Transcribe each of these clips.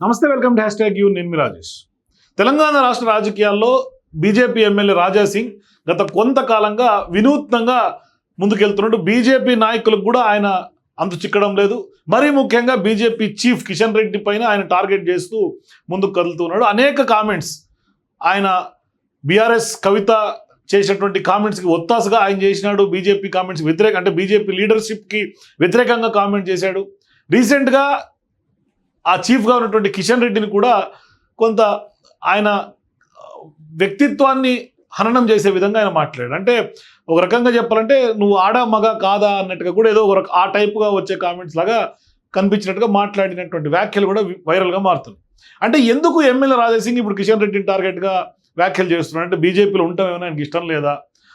నమస్తే welcome to hashtag U నేను రాజేష్. తెలంగాణ రాష్ట్ర రాజకీయాల్లో బీజేపీ ఎమ్మెల్యే రాజా సింగ్ గత కొంతకాలంగా వినూత్నంగా ముందుకెళ్తున్నాడు. బీజేపీ నాయకులకు కూడా ఆయన అంతు చిక్కడం లేదు. మరీ ముఖ్యంగా బీజేపీ చీఫ్ కిషన్ రెడ్డి పైన ఆయన టార్గెట్ చేస్తూ ముందుకు కదులుతున్నాడు. అనేక కామెంట్స్ ఆయన బీఆర్ఎస్ కవిత చేసినటువంటి కామెంట్స్కి ఒత్తాసుగా ఆయన చేసినాడు. బీజేపీ కామెంట్స్ వ్యతిరేక అంటే బీజేపీ లీడర్షిప్కి వ్యతిరేకంగా కామెంట్ చేశాడు. రీసెంట్గా ఆ చీఫ్గా ఉన్నటువంటి కిషన్ రెడ్డిని కూడా కొంత ఆయన వ్యక్తిత్వాన్ని హననం చేసే విధంగా ఆయన మాట్లాడాడు. అంటే ఒక రకంగా చెప్పాలంటే నువ్వు ఆడ మగ కాదా అన్నట్టుగా కూడా ఏదో ఒక ఆ టైప్గా వచ్చే కామెంట్స్ లాగా కనిపించినట్టుగా మాట్లాడినటువంటి వ్యాఖ్యలు కూడా వైరల్గా మారుతున్నాయి. అంటే ఎందుకు ఎమ్మెల్యే రాజేసింగ్ ఇప్పుడు కిషన్ రెడ్డిని టార్గెట్గా వ్యాఖ్యలు చేస్తున్నాడు? అంటే బీజేపీలో ఉండటం ఏమైనా ఆయనకి ఇష్టం లేదా?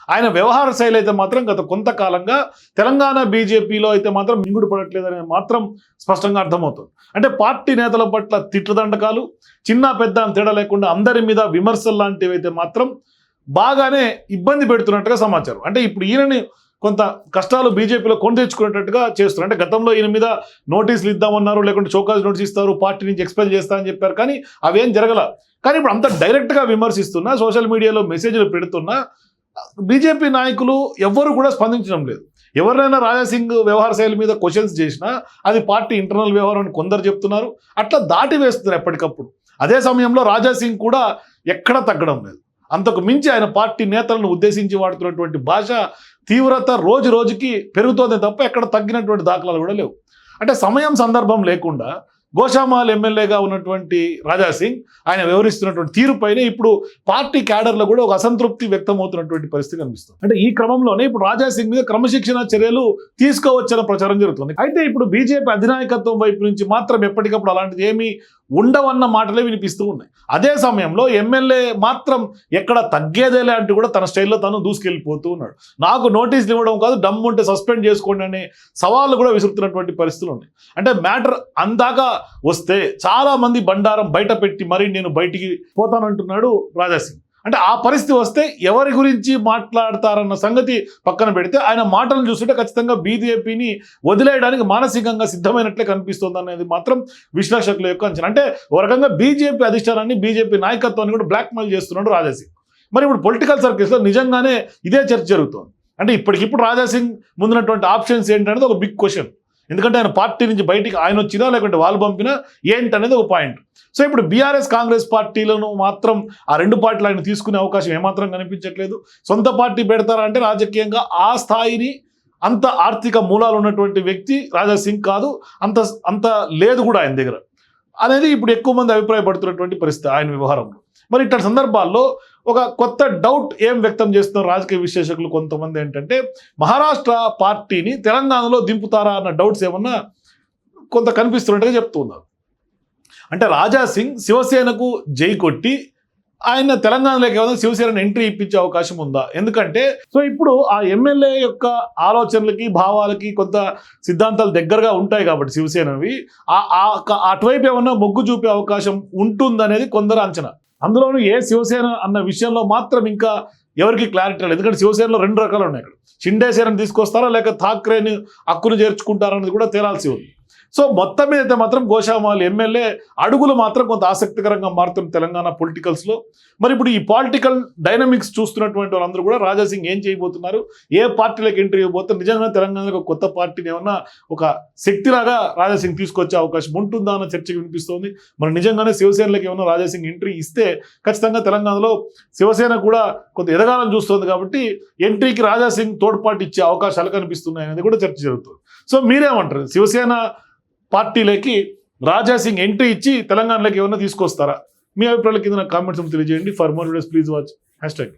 ఆయన వ్యవహార శైలి అయితే మాత్రం గత కొంతకాలంగా తెలంగాణ బీజేపీలో అయితే మాత్రం మింగుడు పడట్లేదు మాత్రం స్పష్టంగా అర్థమవుతుంది. అంటే పార్టీ నేతల పట్ల తిట్లదండకాలు చిన్న పెద్ద అని తేడా లేకుండా అందరి మీద విమర్శలు లాంటివి అయితే మాత్రం బాగానే ఇబ్బంది పెడుతున్నట్టుగా సమాచారం. అంటే ఇప్పుడు ఈయనని కొంత కష్టాలు బీజేపీలో కొని తెచ్చుకునేటట్టుగా చేస్తున్నారు. అంటే గతంలో ఈయన మీద నోటీసులు ఇద్దామన్నారు లేకుంటే చౌకాజ్ నోటీస్ ఇస్తారు పార్టీ నుంచి ఎక్స్పెల్ చేస్తా అని చెప్పారు. కానీ అవేం జరగల. కానీ ఇప్పుడు అంత డైరెక్ట్గా విమర్శిస్తున్నా సోషల్ మీడియాలో మెసేజ్లు పెడుతున్నా బీజేపీ నాయకులు ఎవ్వరు కూడా స్పందించడం లేదు. ఎవరినైనా రాజాసింగ్ వ్యవహార శైలి మీద క్వశ్చన్స్ చేసినా అది పార్టీ ఇంటర్నల్ వ్యవహారం అని కొందరు చెప్తున్నారు. అట్లా దాటి వేస్తున్నారు ఎప్పటికప్పుడు. అదే సమయంలో రాజాసింగ్ కూడా ఎక్కడ తగ్గడం లేదు. అంతకు మించి ఆయన పార్టీ నేతలను ఉద్దేశించి వాడుతున్నటువంటి భాష తీవ్రత రోజు రోజుకి పెరుగుతోంది తప్ప ఎక్కడ తగ్గినటువంటి దాఖలాలు కూడా లేవు. అంటే సమయం సందర్భం లేకుండా గోషామాల్ ఎమ్మెల్యేగా ఉన్నటువంటి రాజాసింగ్ ఆయన వ్యవహరిస్తున్నటువంటి తీరుపైనే ఇప్పుడు పార్టీ క్యాడర్లో కూడా ఒక అసంతృప్తి వ్యక్తమవుతున్నటువంటి పరిస్థితి కనిపిస్తుంది. అంటే ఈ క్రమంలోనే ఇప్పుడు రాజాసింగ్ మీద క్రమశిక్షణ చర్యలు తీసుకోవచ్చన్న ప్రచారం జరుగుతుంది. అయితే ఇప్పుడు బీజేపీ అధినాయకత్వం వైపు నుంచి మాత్రం ఎప్పటికప్పుడు అలాంటిది ఏమీ ఉండవన్న మాటలే వినిపిస్తూ ఉన్నాయి. అదే సమయంలో ఎమ్మెల్యే మాత్రం ఎక్కడ తగ్గేదేలే అంటూ కూడా తన స్టైల్లో తను దూసుకెళ్ళిపోతూ ఉన్నాడు. నాకు నోటీసులు ఇవ్వడం కాదు డమ్ ఉంటే సస్పెండ్ చేసుకోండి అనే సవాళ్ళు కూడా విసురుతున్నటువంటి పరిస్థితులు ఉన్నాయి. అంటే మ్యాటర్ అందాక వస్తే చాలామంది బండారం బయట పెట్టి మరీ నేను బయటికి పోతానంటున్నాడు రాజాసింగ్. అంటే ఆ పరిస్థితి వస్తే ఎవరి గురించి మాట్లాడతారన్న సంగతి పక్కన పెడితే ఆయన మాటలను చూస్తుంటే ఖచ్చితంగా బీజేపీని వదిలేయడానికి మానసికంగా సిద్ధమైనట్లే కనిపిస్తుంది అనేది మాత్రం విశ్లేషకుల యొక్క అంచనా. అంటే ఒక రకంగా బీజేపీ అధిష్టానాన్ని బీజేపీ నాయకత్వాన్ని కూడా బ్లాక్మెయిల్ చేస్తున్నాడు రాజాసింగ్. మరి ఇప్పుడు పొలిటికల్ సర్కిల్స్లో నిజంగానే ఇదే చర్చ జరుగుతోంది. అంటే ఇప్పటికిప్పుడు రాజాసింగ్ ముందున్నటువంటి ఆప్షన్స్ ఏంటనేది ఒక బిగ్ క్వశ్చన్. ఎందుకంటే ఆయన పార్టీ నుంచి బయటికి ఆయన వచ్చినా లేకుంటే వాళ్ళు పంపినా ఏంటనేది ఒక పాయింట్. సో ఇప్పుడు బీఆర్ఎస్ కాంగ్రెస్ పార్టీలను మాత్రం ఆ రెండు పార్టీలు ఆయన తీసుకునే అవకాశం ఏమాత్రం కనిపించట్లేదు. సొంత పార్టీ పెడతారా అంటే రాజకీయంగా ఆ స్థాయిని అంత ఆర్థిక మూలాలు ఉన్నటువంటి వ్యక్తి రాజా సింగ్ కాదు. అంత అంత లేదు కూడా ఆయన దగ్గర. అనేది ఇప్పుడు ఎక్కువ మంది అభిప్రాయపడుతున్నటువంటి పరిస్థితి ఆయన వ్యవహారంలో. మరి ఇట్లాంటి సందర్భాల్లో ఒక కొత్త డౌట్ ఏం వ్యక్తం చేస్తున్నారు రాజకీయ విశ్లేషకులు కొంతమంది ఏంటంటే మహారాష్ట్ర పార్టీని తెలంగాణలో దింపుతారా అన్న డౌట్స్ ఏమన్నా కొంత కనిపిస్తున్నట్టుగా చెప్తున్నారు. అంటే రాజా సింగ్ శివసేనకు జై కొట్టి ఆయన తెలంగాణలోకి ఏమైనా శివసేనను ఎంట్రీ ఇప్పించే అవకాశం ఉందా? ఎందుకంటే సో ఇప్పుడు ఆ ఎమ్మెల్యే యొక్క ఆలోచనలకి భావాలకి కొంత సిద్ధాంతాలు దగ్గరగా ఉంటాయి కాబట్టి శివసేనవి. ఆ- అటువైపు ఏమన్నా మొగ్గు చూపే అవకాశం ఉంటుందనేది కొందరు అంచనా. అందులోనూ ఏ శివసేన అన్న విషయంలో మాత్రం ఇంకా ఎవరికి క్లారిటీ లేదు ఎందుకంటే శివసేనలో రెండు రకాలు ఉన్నాయి ఇక్కడ. షిండే సేనని తీసుకొస్తారా లేక థాక్రేని హక్కును చేర్చుకుంటారా అనేది కూడా తేలాల్సి ఉంది. సో మొత్తం మీద అయితే మాత్రం గోషామాలు ఎమ్మెల్యే అడుగులు మాత్రం కొంత ఆసక్తికరంగా మారుతుంది తెలంగాణ పొలిటికల్స్లో మరి ఇప్పుడు ఈ పొలిటికల్ డైనమిక్స్ చూస్తున్నటువంటి వాళ్ళందరూ కూడా రాజాసింగ్ ఏం చేయబోతున్నారు? ఏ పార్టీలకు ఎంట్రీ ఇవ్వబోతున్నారు? నిజంగా తెలంగాణలో ఒక కొత్త పార్టీని ఏమన్నా ఒక శక్తిలాగా రాజాసింగ్ తీసుకొచ్చే అవకాశం ఉంటుందా అన్న చర్చ వినిపిస్తోంది. మరి నిజంగానే శివసేనలకు ఏమన్నా రాజాసింగ్ ఎంట్రీ ఇస్తే ఖచ్చితంగా తెలంగాణలో శివసేన కూడా కొంత ఎదగాలని చూస్తుంది కాబట్టి ఎంట్రీకి రాజాసింగ్ తోడ్పాటు ఇచ్చే అవకాశాలు కనిపిస్తున్నాయి అనేది కూడా చర్చ జరుగుతుంది. సో మీరేమంటారు? శివసేన పార్టీలోకి రాజాసింగ్ ఎంట్రీ ఇచ్చి తెలంగాణలోకి ఏమైనా తీసుకొస్తారా? మీ అభిప్రాయాల కింద నాకు కామెంట్స్ తెలియజేయండి. For more videos please watch hashtag